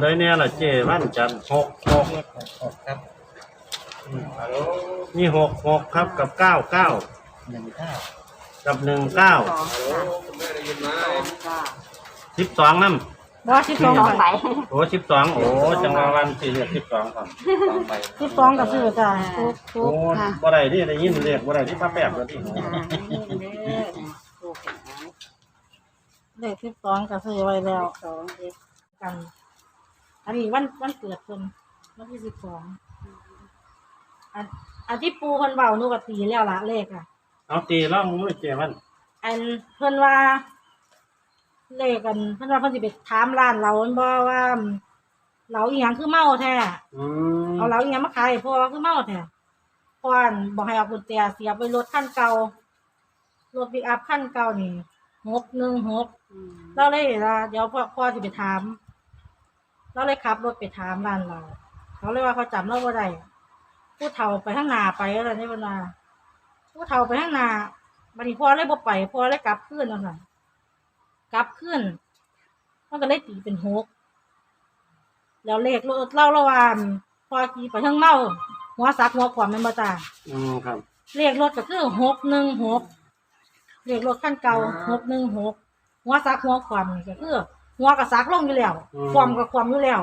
ใดเนี่ยล่ะเจวันจันทร์หกหกเลขหกหกครับนี่หกหกครับกับเก้าเก้าหนึ่งเก้ากับหนึ่งเก้าสองค่ะสิบสองน้บ่สิบสองสองใบใบำโอ้สิบสองโอ้จังหวะวันสี่เรียกสิบสองครับสองใบสิบสองก็ซื้อจ้ะทุกทุโอ้กค่ะบ่ได้ที่ได้ยินเรียกบ่ได้ที่ป้าแป๊บก็ที่อ่านี่เด้อถูกกันนะเลขสิบสองก็ซื้อไว้แล้วสองเด็กกัน อันนี้วันวันเกิดเพิ่นวันที่สิบสองอันอันที่ปูเพิ่นเบาหนูก็ตีแล้วละเลขอะ เอาตีร่องมือเจวันอันเพิ่นว่า เลขกันเพิ่นว่าเพิ่นสิไปถามร้านเราเพิ่นบ่ว่าเราอีหยังคือเมาแท้อืมเอาเราอีหยังมาขายให้พ่อคือเมาแท้พ่ออั่นบอกให้เอากุญแจเสียบไว้รถคันเก่ารถปิกอัพคันเก่านี่หกหนึ่งหกอืมเราเลยว่าเดี๋ยวพ่อพ่อจะไปถาม เราเลยขับรถไปถามร้านเรา เขาเลยว่าเขาจำเราบ่ได้ผู้เฒ่าไปข้างหน้าไปอะไรนี่เวลาผู้เฒ่าไปข้างหน้าบัดนี้พ่อเลยบ่ไปพ่อเลยกลับขึ้นแล้วค่ะกลับขึ้นมันก็เลยตีเป็นหกแล้วเลขรถเล่าระหวานพอขี่ไปข้างเมาหัวซักหัวขวามแมันบ่จ้าอืมครับ เลขรถก็คือหกหนึ่งหกเลขรถขั้นเก่าหกหนึ่งหกหัวซักหัวความนี่ก็คือ หัวกับซักลงอยู่แล้วความกับความอยู่แล้ว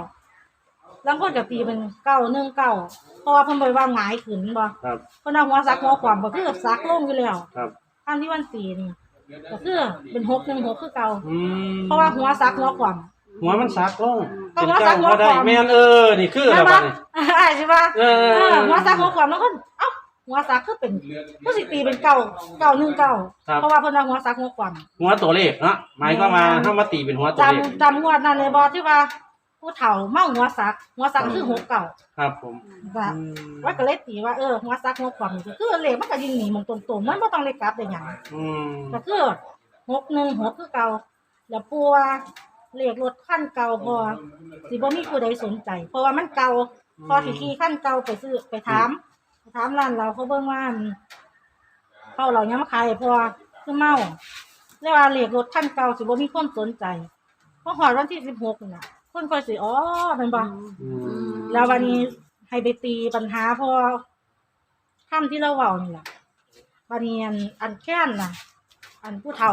แล้วคนกับตีเป็นเก้าหนึ่งเก้าเพราะว่าเพิ่นบอกว่าหงายขึ้นบ่ครับเพิ่นเอาหัวซักหัวความก็คือซักลงอยู่แล้วครับอันที่วันสี่นี่ก็คือเป็นหกหนึ่งหกคือเก่าอืมเพราะว่าหัวซักหัวความ หัวมันซักลงก็เป็นหัวซัเก้ากหัวก็ได้ขวาแม่นเออนี่คือใช่แล้วปะบัดนี้อ่าใช่ปะเออเออ หัวซักหัวความแล้วก็เอ้า หัวซักคือเป็นผู้สิตีเป็นเก้าเก้าหนึ่งเก้าครับ เพราะว่าเพิ่นเอาหัวซักหัวความหัวตัวเลขเนาะหมายก็มว่าเฮามาตีเป็นหัวตัวเลขจำจำงวดนั้นเลยบอที่ว่า ผู้เฒ่าเมาหัวซัก หัวซักคือหัวเก่าครับผมว่าอืมว่าก็เลยตีว่าเออหัวซักหัวความนี่ก็คือเลขมันก็ยิงหนีมันตรงๆมันไม่ต้องเลยกลับเลยอย่างอืมก็คือหกหนึ่งหกคือเก่าแล้วปัวเลขรถขั้นเก่าพอสิบ่มีผู้ใดสนใจ เพราะว่ามันเก่าพอสิขี่ขั้นเก่าไปซื้อไปถามไป ถามร้านเราเขาเบิ่งว่าเขาเรายังมาขายให้พอคือเมาเรียกว่าเลขรถขั้นเก่าสิบ่มีคนสนใจเพราะหอดวันที่สิบหกนี่นะคนคอยสิอ๋อเป็นบ่อืมแล้ววันนี้ให้ไปตีปัญหาพอค่ำที่เราเว้านี่แหละวันนี้อันอันแค้นน่ะ อันผู้เฒ่า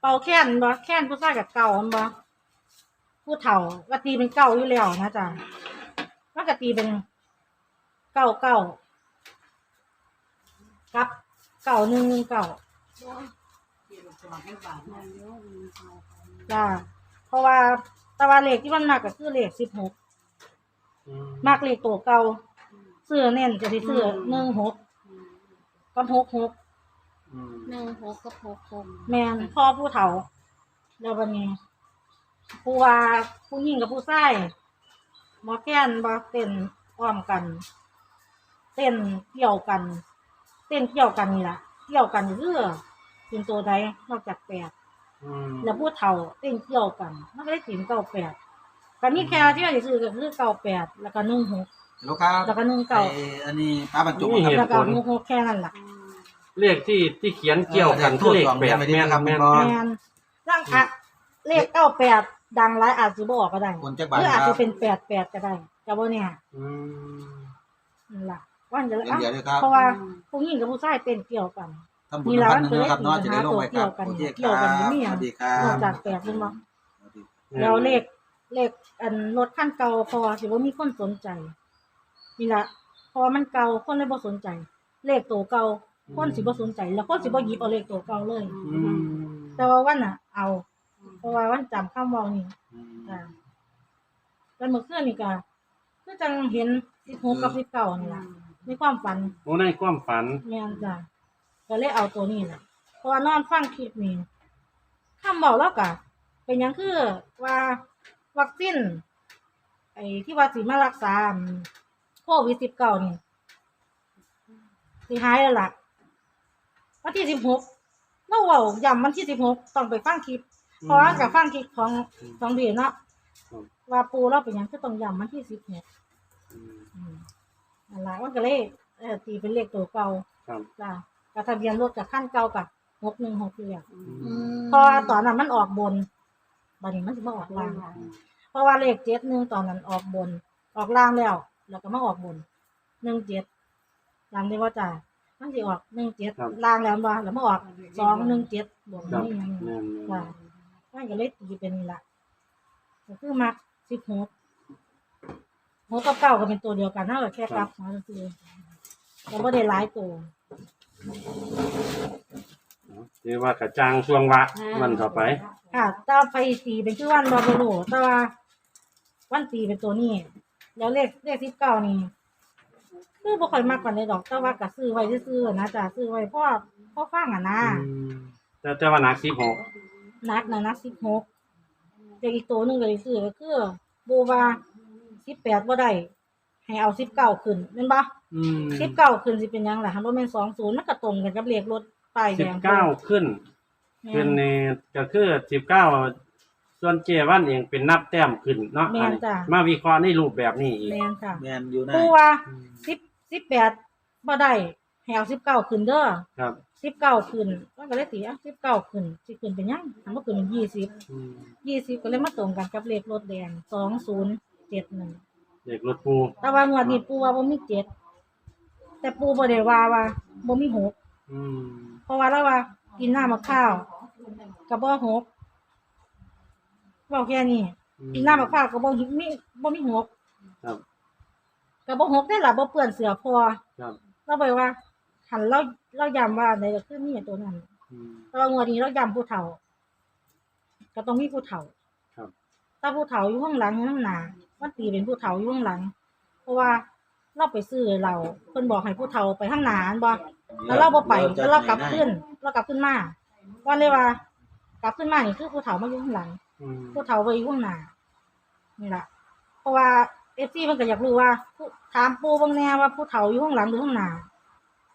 เป่าแค้นบ่แค้นผู้ชายกับเก่าอันบ่ผู้เฒ่าก็ตีเป็นเก่าอยู่แล้วนะจ๊ะมันก็ตีเป็นเก่าเก่า กับเก่าหนึ่งหนึ่งเก่าจ้าเพราะว่าแตะวันเลขที่มันมากก็คือเลขสิบหกอืมมากเลขตัวเก่าเสื้อเน้นจะที่เสื้อหนึ่งหกกับหกหกอืมหนึ่งหกกับหกหกแมนพ่อผู้เฒ่าแล้ววันนี้ผู้ว่าผู้หญิงกับผู้ชายหมอแก้นบอเต้นอ้อมกัน เต้นเกี่ยวกันเต้นเกี่ยวกันนี่แหละเกี่ยวกันเรื่อเป็นตัวใดนอกจากแปดอืมแล้วผู้เฒ่าเต้นเกี่ยวกัน มันก็ได้ถึงเก้าแปดก็นี่แค่ที่เราจะซื้อก็คือเก้าแปดแล้วก็หนึ่งหกลูกครับแล้วก็หนึ่งเก้าไอ้อันนี้ป้าบรรจุครับแล้วก็หกหกแค่นั้นแหละเลขที่ที่เขียนเกี่ยวกันคือเลขแปดแม่นแม่นอ๋อแมนร่างอะเลขเก้าแปดดังไรอาจจะบอกก็ได้คนจักหบาทรืออาจครัจะบ เป็นแปดแปดก็ได้แต่ว่าเนี่ยอืม นั่นล่ะ ว่าจะเดี๋ยวเดี๋ยวครับเพราะว่าผู้หญิงกับผู้ชายเต้นเกี่ยวกันทำบุญพันหนึ่งนะครับเนาะจะได้ลงไปครับมีโอเคร้านคเกี่รัยวกันบเกี่ยวกันอยู่นี่สอะวัสดีครันอกบจากแปดเป็นบ่แล้วเลขเลขอันรถขั้นเก่าพอสิว่ามีคนสนใจนี่ละพอมันเก่าคนเลยบ่สนใจ เลขตัวเก่าคนสิบ่สนใจ แล้วคนสิบ่หยิบเอาเลขตัวเก่าเลยอืมแต่ว่าวันน่ะ เอา เพราะว่าวันจำข้ามมองนี่จ้ะแล้วเมื่อคืนนี่ก็คือจังเห็นสิบหกกับสิบเก้านี่ล่ะ ในความฝันโอ้ในความฝัน แม่นจ้ะก็เลยเอาตัวนี้น่ะเพราะว่านอนฟังคลิปนี้คำบอกแล้วก็เป็นหยังคือว่าวัคซีนไอ้ที่ว่าสิมารักษาโควิดสิบเก้านี่สิหายแล้วล่ะวันที่สิบหกเราเว้าย้ำวันที่สิบหกต้องไปฟังคลิป เพราะว่ากับฟังคลิปของของเดียเนาะอืมว่าปูเราเป็นหยังก็ต้องย้ำวันที่สิบหกอืม อืมนั่นละมันก็เลยเออตีเป็นเลขตัวเก่าครับ จ้ะกับทะเบียนรถกับขั้นเก่ากับหกหนึ่งหกเรียอืมพอตอนนั้นมันออกบนบัดนี้มันจะมาออกล่าง เพราะว่าเลขเจ็ดหนึ่งตอนนั้นออกบน ออกล่างแล้ว แล้วก็มาออกบนหนึ่งเจ็ดจำได้ว่าจ้ามันสิออกหนึ่งเจ็ดครับ ล่างแล้วว่าแล้วมาออกสองหนึ่งเจ็ดบวกครับนี่ยัง แม่นจ้ามันก็เลยตีเป็นนี่ละก็คือมักสิบหก หกกับเก้าก็เป็นตัวเดียวกันเท่ากับแค่กลับมาคือแล้วก็ได้หลายตัวๆถือว่ากระจางช่วงวะมันต่อไป ค่ะถ้าไปตีเป็นชื่อวันบาบาโลแต่ว่าวันตีเป็นตัวนี้ แล้วเลขเลขสิบเก้านี่คือบ่ค่อยมากกว่าในดอกแต่ว่าก็ซื้อไว้ซื้อๆนะจ้ะซื้อไว้เพราะเพราะฟังอะนะแต่แต่ว่าหนักสิบหกนักนะนักสิบหกแต่อีกตัวหนึงก็ได้ซื้อก็คือบูว่า สิบแปดบ่ได้ให้เอาสิบเก้าขึ้นแม่นบ่อืมสิบเก้าขึ้นสิเป็นหยังล่ะคันบ่แม่นสองศูนย์มันก็ตรงกันกับเลขรถป้ายแดสิบงเก้าขึ้น แม่ขึ้นนี่ก็คือสิบเก้าส่วนเจวันเองเป็นนับแต้มขึ้นเนาะแม่นจ้ะมาวิเคราะห์ในรูปแบบนี้อีก แม่นค่ะแมนอยู่นะปูว่าสิบสิบแปดบ่ได้ให้เอาสิบเก้าขึ้นเด้อครับสิบเก้าขึ้นมันก็เลยตีอะสิบเก้าขึ้นสิขึ้นเป็นหยังทำก็ขึ้นเป็นยี่สิบ อืมยี่สิบก็เลยมาตรงกันกับเลขรถแดงสองศูนย์ เจ็ดหนึ่งเด็กรถปูแต่ว่างวดนี้ปูว่าบ่มีเจ็ดแต่ปูบ่ได้ว่าว่าบ่มีหกอืมเพราะว่าแล้วว่ากินน้ำมะข้าวกับบ่หกบอกแค่นี้กินน้ำมะข้าวกับบ่มีบ่มีหกครับกับบ่หกได้ล่ะบ่เปื้อนเสื้อพอครับเราไปว่าหันเราเราย้ำว่าในก็คือนี่ตัวนั้นอืมแต่ว่างวดนี้เราย้ำผู้เฒ่า ก็ต้องมีผู้เฒ่าครับ ถ้าผู้เฒ่าอยู่ข้างหลังอยู่ข้างหน้ามันตีเป็นผู้เฒ่าอยู่ข้างหลัง เพราะว่าเราไปซื้อเราเพิ่นบอกให้ผู้เฒ่าไปข้างหน้าอันบ่แล้วเราบ่ไปแล้วเรากลับขึ้นเรากลับขึ้นมาว่าเลยว่ากลับขึ้นมานี่คือผู้เฒ่ามาอยู่ข้างหลังอืมผู้เฒ่าไปอยู่ข้างหน้านี่ล่ะ เพราะว่าเอฟซีมันก็อยากรู้ว่าผู้ถามปูบางแน่ว่าผู้เฒ่าอยู่ข้างหลังหรือข้างหน้า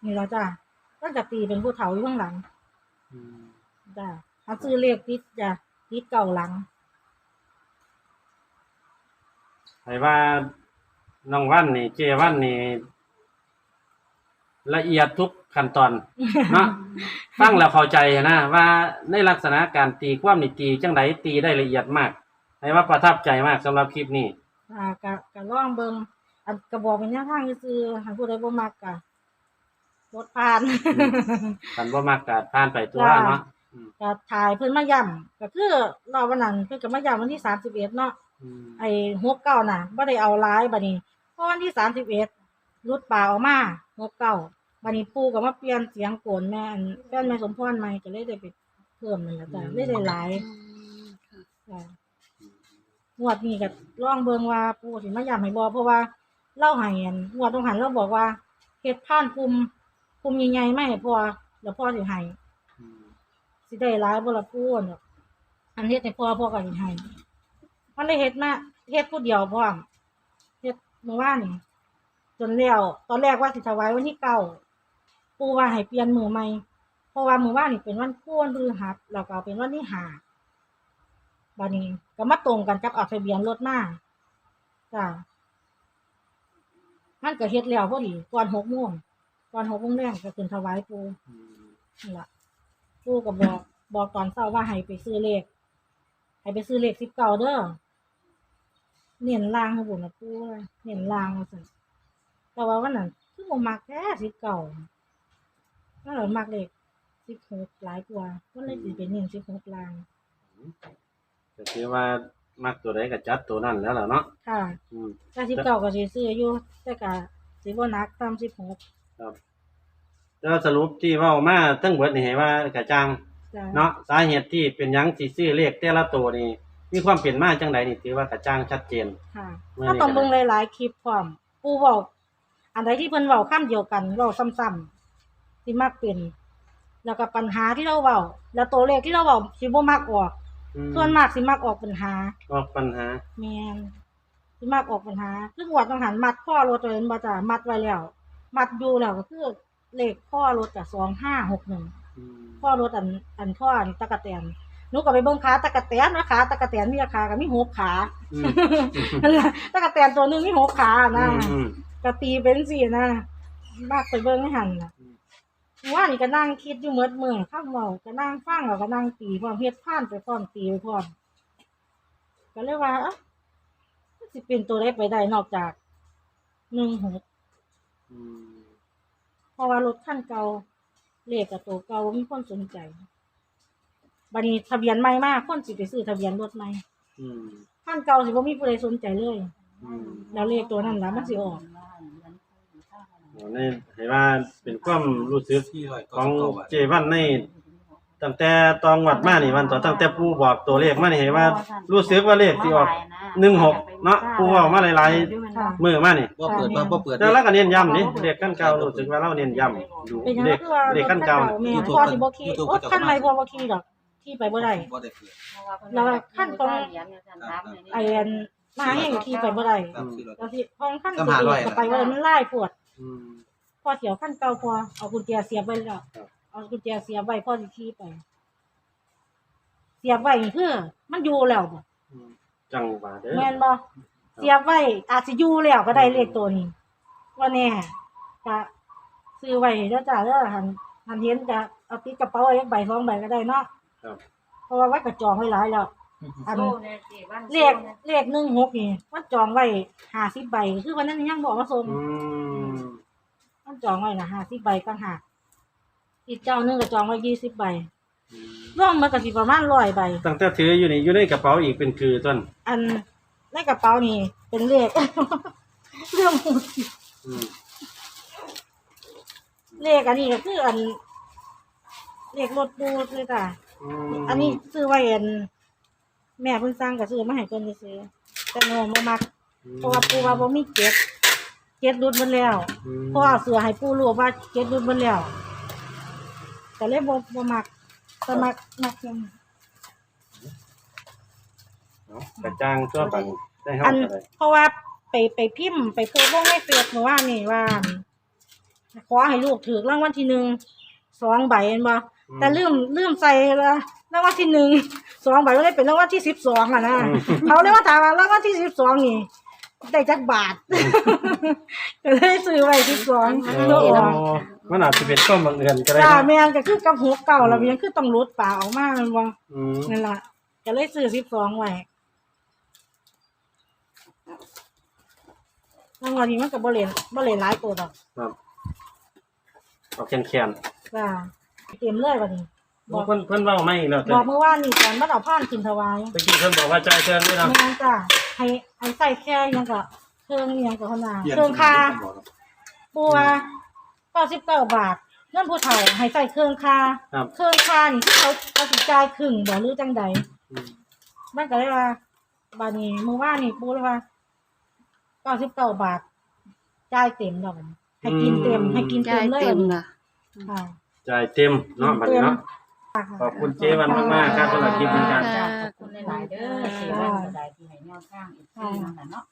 นี่ล่ะจ้ะก็จะตีเป็นผู้เฒ่าอยู่ข้างหลังอืมจ้ะเอาซื้อเลขติดจ้ะติดเก่าหลัง ให้ว่าน้องวันนี่เจวันนี่ละเอียดทุกขั้นตอนเนาะฟังแล้วเข้าใจนะว่าในลักษณะการตีความนี่ตีจังไดตีได้ละเอียดมากให้ว่าประทับใจมากสำหรับคลิปนี้อ่ากะกะล่องเบิงอันกระบอกเป็นแนวทางซื้อๆหันผู้ใดบ่มักกะรถผ่านคันบ่มักก็ผ่านไปตัวจ้าเนาะก็ถ่ายเพิ่นมาย่ำก็คือรอบวันนั้นเพิ่นก็มาย่ำวันที่31เนาะอืม ไอ้ฮกเก้าน่ะบ่ได้เอาร้ายบัดนี้เพราะวันที่31รุดป่าออกมาฮกเก้าบัดนี้ปู่ก็มาเปลี่ยนเสียงโกนแม่อันแฟนแม่สมพรใหม่ก็เลยได้ไปเพิ่มนั่นล่ะจ้ะเลยได้หลายจ้ะงวดนี้ก็ลองเบิ่งว่าปู่สิมาย้ำให้บ่เพราะว่าเล่าให้อันงวดต้องหันเราบอกว่าเฮ็ดผ่านภูมิภูมิใหญ่ๆมาให้พ่อแล้วพ่อสิให้อืมสิได้หลายบ่ล่ะปู่เนาะอันเฮ็ดให้พ่อพ่อก็สิให้ มันได้เฮ็ดมาเฮ็ดผู้เดียวพร้อมเฮ็ดเมื่อวานนี่จนแล้วตอนแรกว่าสิถวายวันที่เก้าปู่ว่าให้เปลี่ยนมือใหม่เพราะว่ามือว่านี่เป็นวันพุธพฤหัสแล้วก็เป็นวันที่หาบานี้ก็มาตรงกันกับเอาทะเบียนรถมาจ้ะมันก็เฮ็ดแล้วพอดีก่อนหกโมงก่อนหกโมงแรงก็ขึ้นถวายปูนั่นละปูก็บอกบอกตอนเช้าว่าให้ไปซื้อเลขให้ไปซื้อเลขสิบเก้าเด้อ เน้นล่างให้บุญนะปูว่าเน้นล่างว่าซั่นแต่ว่าวันนั้นคือบ่มักแค่สิบเก้านั่นแหละมักเลขสิบหกหลายกว่าก็เลยสิไปเน้นสิบหกล่างก็คือว่ามักตัวใดก็จัดตัวนั้นแล้วล่ะเนาะค่ะอืมถ้าสิบเก้าก็สิซื้ออยู่แต่ก็สิบ่หนักตามสิบหกครับแล้วสรุปที่เว้ามาทั้งเบิดนี่ให้ว่ากระจ่างจ้ะเนาะสาเหตุที่เป็นหยังสิซื้อเลขแต่ละตัวนี่ มีความเปลี่ยนมาจังใดนี่ถือว่ากระจ่างชัดเจน ค่ะเมื่อก็นี้ต้องก็เบิ่งได้หลายๆคลิปพร้อมปูเว้าอันใดที่เพิ่นเว้าคำเดียวกันเว้าซ้ำๆสิมักเป็น แล้วก็ปัญหาที่เราเว้าแล้วตัวเลขที่เราเว้าสิบ่มักออก อืมส่วนมากสิมักออกปัญหา ออกปัญหา แม่นสิมักออกปัญหาซึ่งวัดต้องหันมัดข้อรถตัวเองบ่จ้ะมัดไว้แล้ว มัดอยู่แล้วก็คือเลขข้อรถก็2561อืมพ่อรถอันอันพ่ออันตะกะแตน หนูก็ไปเบิ่งขาตะกะแตนนะขาตะกะแตนมีราคาก็มีหกขาอืมนั่นล่ะตะกะแตนตัวหนึงมีหกขานะอืมก็ตีเป็นสี่นะมากไปเบิ่งไม่หันน่ะอืมว่านี่ก็นั่งคิดอยู่เมื่อมื้อข้ามเว้าก็นั่งฟังแล้วก็นั่งตีพร้อมเฮ็ดผ่านไปพร้อมตีไปพร้อมก็เลยว่าเอ้าสิเป็นตัวได้ไปได้นอกจากหนึ่งหก อืมเพราะว่ารถขั้นเก่าเลขกับตัวเก่ามีคนสนใจ บัดนี้ทะเบียนใหม่มากคนสิไปซื้อทะเบียนรถใหม่อืมขั้นเก่าสิบ่มีผู้ใดสนใจเลย อืมแล้วเลขตัวนั้นล่ะมันสิออกโอ้นี่ให้ว่าเป็นความรู้สึกที่ร้อยของเก้าบาทเจวันในตั้งแต่ตองวัดมานี่วันต่อตั้งแต่ปู่บอกตัวเลขมานี่ให้ว่า รู้สึกว่าเลขที่ออก16เนาะปู่เว้ามาหลายค่ะๆมื้อมานี่บ่เปิดบ่บ่เปิดแต่เราก็เน้นย้ำนี่เลขขั้นเก่ารู้สึกว่าเราเน้นย้ำดูเป็นหยังเลไงขคือว่าเลขขั้นเก่าแม่น่ะพ่อสิบ่ขี่โอ้ขั้นใหม่พ่อบ่ขี่ดอก ขี่ไปบ่ได้บ่ได้เปิด แล้วขั้นตรงไอ้อันมาให้ขี่ไปบ่ได้ครับที่ร้อยแล้วที่พอขั้นก็ตัวหาร้อยเองก็ไปว่ามันไล่ปวด อืม พอเสียวขั้นเก่าพอเอากุญแจเสียบไว้แล้วครับ เอากุญแจเสียบไว้พ่อสิขี่ไป เสียบไว้นี่คือมันอยู่แล้วบ่อืมจังหวะเด้อ แม่นบ่เสียบไว้อาจสิอยู่แล้วก็ได้เลขตัวนี้ว่าแน่ก็ซื้อไว้เด้อจ้าเด้อหันหันเห็นก็เอาติดกระเป๋าไว้ใบสองใบก็ได้เนาะ ครับ เพราะว่าไว้กระจองไว้หลายแล้วอันเลขเลขหนึ่งหกนี่มันจองไว้ห้าสิบใบคือวันนั้นยังบอกว่าส่งอืมมันจองไว้นะห้าสิบใบต่างหากอีกเจ้าหนึงก็จองไว้ยี่สิบใบรวมมันก็สิประมาณร้อยใบ ตั้งแต่ถืออยู่นี่อยู่ในกระเป๋าอีกเป็นคือต้นอันในกระเป๋านี่เป็นเลข เรื่องหมดอืมเลขอันนี้ก็คืออันเลขรถปูเลยจ้ะม อันนี้ซื้อไว้อันแม่เพิ่งสร้างก็ซื้อมาให้เพิ่นซื้อๆแต่โนบ่มักเพราะว่าปูว่าบ่มีเก็ดเก็ดรุดหมดแล้วอืมเพราะว่าเสือให้ปูรู้ว่าเก็ดรุดหมดแล้วแต่เลยบ่บ่มักแต่มักมักจัง เนาะกระจ่างทั่วไปได้เฮาอันก็ได้เพราะว่าไปไปพิมพ์ไปโพสต์ลงในเฟซเมื่อวานนี่ว่า ขอให้ลูกถือรางวัลที่หนึ่งสองใบเห็นบ่ แต่ลืมลืมใส่ละรางวัลที่หนึ่งสองใบก็เลยเป็นรางวัลที่สิบสองอะนะเขาเลยว่าถามว่ารางวัลที่สิบสองนี่ได้จักบาทก็เลยซื้อไว้สิบสองโอ้เพื่อออกมันอาจจะเป็นข้อบังเอิญก็ได้จ้าเนาะแม่นก็คือกับหัวเก่าแล้วมันยังคือต้องลดป่าออกมาแมันบ่อืมนั่นล่ะก็เลยซื้อสิบสองไว้รางวัลนี้มันก็บ่เล่นบ่เล่นหลายตัวดอกครับเอาแขนจ้า เต็มเลยวันนี้ๆบอกเพิ่นเพิ่นเว้าไม่อีกแล้วบแต่อกเมื่อวานนี่ตอนมันเอาผ้านขึ้นถวายเมื่อกี้เพิ่นบอกว่าจ่ายเทิงด้วยเนาะแม่นจ้าให้ให้ใส่แค่หยังก็เครื่องอิหยังก็คนน่ะเปลี่ยนเครื่องค่าบอกครับปัวเก้าสิบเก้าบาทเงินผู้เฒ่าให้ใส่เครื่องค่าครับเครื่องค่านี่ที่เขาเขาสิจ่ายครึ่งบ่หรือจังใดอืมมันก็เลยว่าบาดนี้เมื่อวานนี่ปูเลยว่าเก้าสิบเก้าบาทจ่ายเต็มดอกบัดนี้ให้กินเต็มให้กินจ่าเต็ยมเลยเต็มบัดนี้ล่ะค่ะ จ่ายเต็มเนาะบัดนี้เนาะขอบคุณเจวันมากๆครับสำหรับคลิปนี้ครับค่ะขอบคุณหลายๆเด้อเสียวันก็ได้ที่ให้แนวทางอีกทีนึงน่ะเนาะ